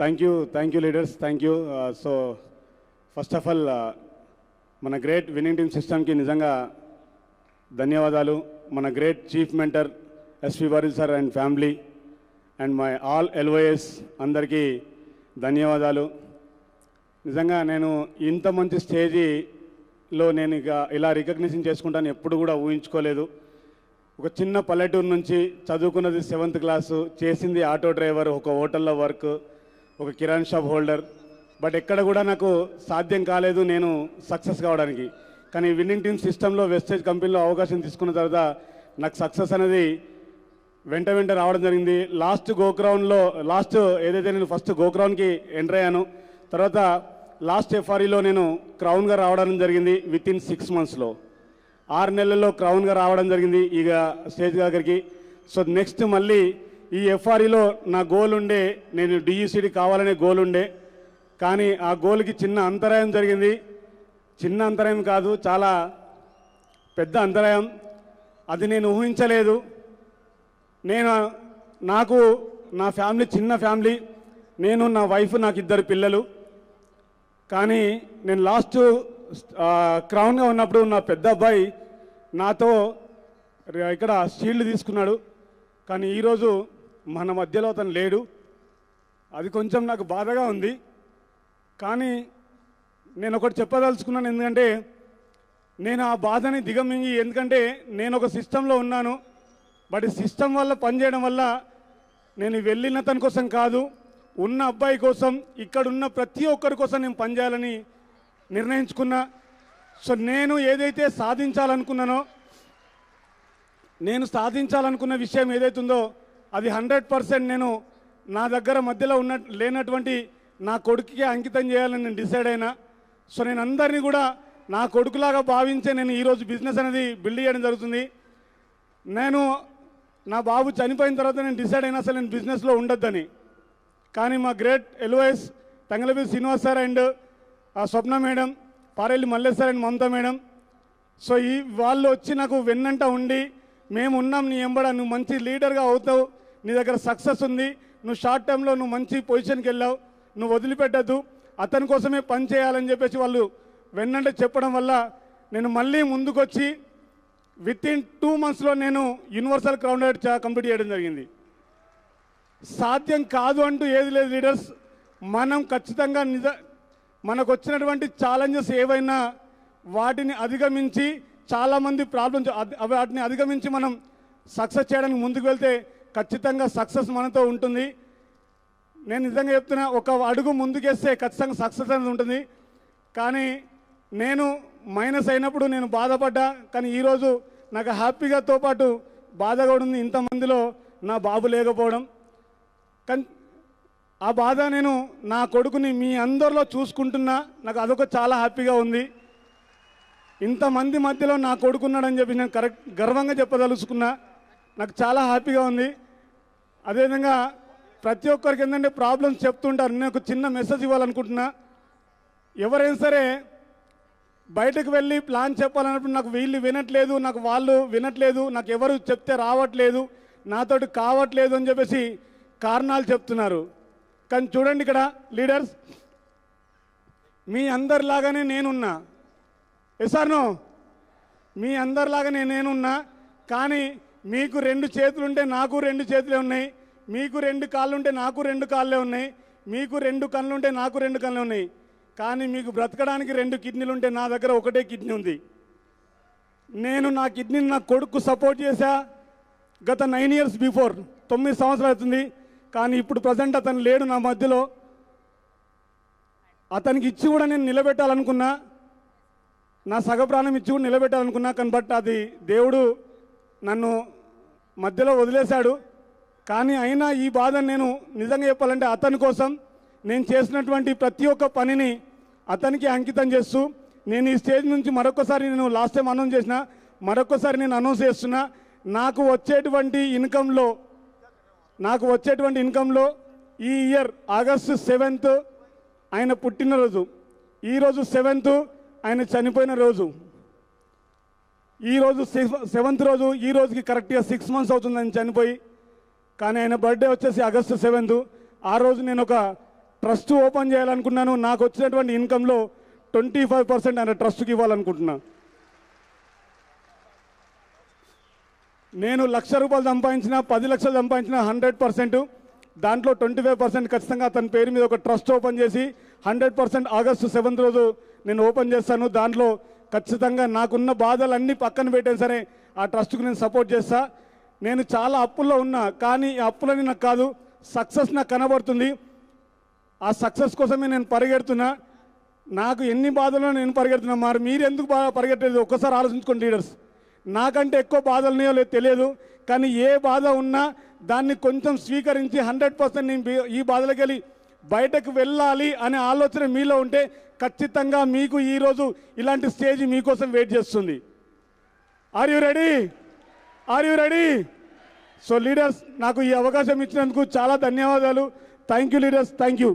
Thank you thank you leaders thank you so first of all మన great winning team సిస్టమ్కి నిజంగా ధన్యవాదాలు. మన great chief mentor SP వారిల్ sir and family and my all LYS అందరికీ ధన్యవాదాలు. నిజంగా నేను ఇంత మంచి స్టేజీలో నేను ఇక ఇలా రికగ్నిషన్ చేసుకుంటాను ఎప్పుడు కూడా ఊహించుకోలేదు. ఒక చిన్న పల్లెటూరు నుంచి చదువుకున్నది సెవెంత్ క్లాసు చేసింది ఆటో డ్రైవర్ ఒక హోటల్లో వర్క్ ఒక కిరాణ్ షాప్ హోల్డర్. బట్ ఎక్కడ కూడా నాకు సాధ్యం కాలేదు నేను సక్సెస్ కావడానికి. కానీ విన్నింగ్ టీమ్ సిస్టంలో వెస్టేజ్ కంపెనీలో అవకాశం తీసుకున్న తర్వాత నాకు సక్సెస్ అనేది వెంట వెంట రావడం జరిగింది. లాస్ట్ గోక్రౌన్లో లాస్ట్ ఏదైతే నేను ఫస్ట్ గోక్రౌన్కి ఎంటర్ అయ్యాను తర్వాత లాస్ట్ ఎఫ్ఆర్ఈలో నేను క్రౌన్గా రావడం జరిగింది విత్ ఇన్ సిక్స్ మంత్స్లో. ఆరు నెలల్లో క్రౌన్గా రావడం జరిగింది ఇక స్టేజ్ దగ్గరికి. సో నెక్స్ట్ మళ్ళీ ఈ ఎఫ్ఆర్ఈలో నా గోల్ ఉండే నేను డిఈసిడి కావాలనే గోల్ ఉండే. కానీ ఆ గోల్కి చిన్న అంతరాయం జరిగింది. చిన్న అంతరాయం కాదు చాలా పెద్ద అంతరాయం. అది నేను ఊహించలేదు. నేను నాకు నా ఫ్యామిలీ చిన్న ఫ్యామిలీ నేను నా వైఫ్ నాకు ఇద్దరు పిల్లలు. కానీ నేను లాస్ట్ క్రౌన్గా ఉన్నప్పుడు నా పెద్ద అబ్బాయి నాతో ఇక్కడ షీల్డ్ తీసుకున్నాడు. కానీ ఈరోజు మన మధ్యలో అతను లేడు. అది కొంచెం నాకు బాధగా ఉంది. కానీ నేను ఒకటి చెప్పదలుచుకున్నాను ఎందుకంటే నేను ఆ బాధని దిగమింగి ఎందుకంటే నేను ఒక సిస్టంలో ఉన్నాను. బట్ సిస్టమ్ వల్ల పనిచేయడం వల్ల నేను వెళ్ళిన తన కోసం కాదు ఉన్న అబ్బాయి కోసం ఇక్కడ ఉన్న ప్రతి ఒక్కరి కోసం నేను పనిచేయాలని నిర్ణయించుకున్నా. సో నేను ఏదైతే సాధించాలనుకున్నానో నేను సాధించాలనుకున్న విషయం ఏదైతుందో అది హండ్రెడ్ పర్సెంట్ నేను నా దగ్గర మధ్యలో ఉన్న లేనటువంటి నా కొడుకుకి అంకితం చేయాలని నేను డిసైడ్ అయినా. సో నేను అందరినీ కూడా నా కొడుకులాగా భావించే నేను ఈరోజు బిజినెస్ అనేది బిల్డ్ చేయడం జరుగుతుంది. నేను నా బాబు చనిపోయిన తర్వాత నేను డిసైడ్ అయినా అసలు నేను బిజినెస్లో ఉండొద్దని. కానీ మా great LYS Tangalapi Srinivas sir and ఆ Swapna madam Parelli Malleshwar sir and Mamata madam. So ఈ వాళ్ళు వచ్చి నాకు వెన్నంట ఉండి మేము ఉన్నాం నీ ఎంబడ నువ్వు మంచి లీడర్గా అవుతావు నీ దగ్గర సక్సెస్ ఉంది నువ్వు షార్ట్ టైంలో నువ్వు మంచి పొజిషన్కి వెళ్ళావు నువ్వు వదిలిపెట్టద్దు అతని కోసమే పని చేయాలని చెప్పేసి వాళ్ళు వెన్నంటే చెప్పడం వల్ల నేను మళ్ళీ ముందుకొచ్చి విత్ ఇన్ టూ మంత్స్లో నేను యూనివర్సల్ క్రౌండెడ్ కంప్లీట్ చేయడం జరిగింది. సాధ్యం కాదు అంటూ ఏది లేదు లీడర్స్ మనం ఖచ్చితంగా నిజ మనకు వచ్చినటువంటి ఛాలెంజెస్ ఏవైనా వాటిని అధిగమించి చాలామంది ప్రాబ్లమ్స్ వాటిని అధిగమించి మనం సక్సెస్ చేయడానికి ముందుకు వెళ్తే ఖచ్చితంగా సక్సెస్ మనతో ఉంటుంది. నేను నిజంగా చెప్తున్నా ఒక అడుగు ముందుకేస్తే ఖచ్చితంగా సక్సెస్ అనేది ఉంటుంది. కానీ నేను మైనస్ అయినప్పుడు నేను బాధపడ్డా కానీ ఈరోజు నాకు హ్యాపీగాతో పాటు బాధ కూడా ఉంది. ఇంతమందిలో నా బాబు లేకపోవడం. కానీ ఆ బాధ నేను నా కొడుకుని మీ అందరిలో చూసుకుంటున్నా. నాకు అదొక చాలా హ్యాపీగా ఉంది. ఇంతమంది మధ్యలో నా కొడుకున్నాడని చెప్పి నేను కరెక్ట్ గర్వంగా చెప్పదలుచుకున్నా. నాకు చాలా హ్యాపీగా ఉంది. అదేవిధంగా ప్రతి ఒక్కరికి ఏంటంటే ప్రాబ్లమ్స్ చెప్తుంటారు. నేను ఒక చిన్న మెసేజ్ ఇవ్వాలనుకుంటున్నా. ఎవరైనా సరే బయటకు వెళ్ళి ప్లాన్ చెప్పాలన్నప్పుడు నాకు వీళ్ళు వినట్లేదు నాకు వాళ్ళు వినట్లేదు నాకు ఎవరు చెప్తే రావట్లేదు నాతోటి కావట్లేదు అని చెప్పేసి కారణాలు చెప్తున్నారు. కానీ చూడండి ఇక్కడ లీడర్స్ మీ అందరిలాగానే నేనున్నా. ఎసార్నో మీ అందరిలాగానే నేనున్నా కానీ మీకు రెండు చేతులుంటే నాకు రెండు చేతులే ఉన్నాయి మీకు రెండు కాళ్ళుంటే నాకు రెండు కాళ్ళే ఉన్నాయి మీకు రెండు కళ్ళుంటే నాకు రెండు కళ్ళు ఉన్నాయి కానీ మీకు బ్రతకడానికి రెండు కిడ్నీలు ఉంటే నా దగ్గర ఒకటే కిడ్నీ ఉంది. నేను నా కిడ్నీని నా కొడుకు సపోర్ట్ చేశా గత నైన్ ఇయర్స్ బిఫోర్ తొమ్మిది సంవత్సరాలు అవుతుంది కానీ ఇప్పుడు ప్రజెంట్ అతను లేడు నా మధ్యలో. అతనికి ఇచ్చి కూడా నేను నిలబెట్టాలనుకున్నా నా సగ ప్రాణం ఇచ్చి కూడా నిలబెట్టాలనుకున్నా కానీ బట్ అది దేవుడు నన్ను మధ్యలో వదిలేశాడు. కానీ అయినా ఈ బాధను నేను నిజంగా చెప్పాలంటే అతని కోసం నేను చేసినటువంటి ప్రతి ఒక్క పనిని అతనికి అంకితం చేస్తూ నేను ఈ స్టేజ్ నుంచి మరొకసారి నేను లాస్ట్ టైం అనౌన్స్ చేసిన మరొకసారి నేను అనౌన్స్ చేస్తున్నా నాకు వచ్చేటువంటి ఇన్కంలో నాకు వచ్చేటువంటి ఇన్కంలో ఈ ఇయర్ ఆగస్టు సెవెంత్ ఆయన పుట్టినరోజు. ఈరోజు సెవెంత్ ఆయన చనిపోయిన రోజు. ఈ రోజు సెవెంత్ రోజు ఈ రోజుకి కరెక్ట్గా సిక్స్ మంత్స్ అవుతుంది ఆయన చనిపోయి. కానీ ఆయన బర్త్డే వచ్చేసి ఆగస్టు సెవెంత్. ఆ రోజు నేను ఒక ట్రస్ట్ ఓపెన్ చేయాలనుకున్నాను. నాకు వచ్చినటువంటి ఇన్కంలో ట్వంటీ ఫైవ్ పర్సెంట్ ఆయన ట్రస్ట్కి ఇవ్వాలనుకుంటున్నా. నేను లక్ష రూపాయలు సంపాదించిన పది లక్షలు సంపాదించిన హండ్రెడ్ పర్సెంట్. దాంట్లో ట్వంటీ ఫైవ్ పర్సెంట్ ఖచ్చితంగా అతని పేరు మీద ఒక ట్రస్ట్ ఓపెన్ చేసి హండ్రెడ్ పర్సెంట్ ఆగస్టు సెవెంత్ రోజు నేను ఓపెన్ చేస్తాను. దాంట్లో ఖచ్చితంగా నాకున్న బాధలన్నీ పక్కన పెట్టాను సరే ఆ ట్రస్ట్కు నేను సపోర్ట్ చేస్తా. నేను చాలా అప్పుల్లో ఉన్నా కానీ ఈ అప్పులని నాకు కాదు సక్సెస్ నాకు కనబడుతుంది. ఆ సక్సెస్ కోసమే నేను పరిగెడుతున్నా. నాకు ఎన్ని బాధలు నేను పరిగెడుతున్నా. మరి మీరు ఎందుకు బాగా పరిగెట్టలేదు? ఒక్కసారి ఆలోచించుకోండి లీడర్స్. నాకంటే ఎక్కువ బాధలు ఉన్నాయో లేదో తెలియదు కానీ ఏ బాధ ఉన్నా దాన్ని కొంచెం స్వీకరించి హండ్రెడ్ పర్సెంట్ నేను ఈ బాధలకు వెళ్ళి బయటకు వెళ్ళాలి అనే ఆలోచన మీలో ఉంటే ఖచ్చితంగా మీకు ఈరోజు ఇలాంటి స్టేజ్ మీకోసం వెయిట్ చేస్తుంది. Are you ready are you ready so leaders నాకు ఈ అవకాశం ఇచ్చినందుకు చాలా ధన్యవాదాలు. Thank you leaders thank you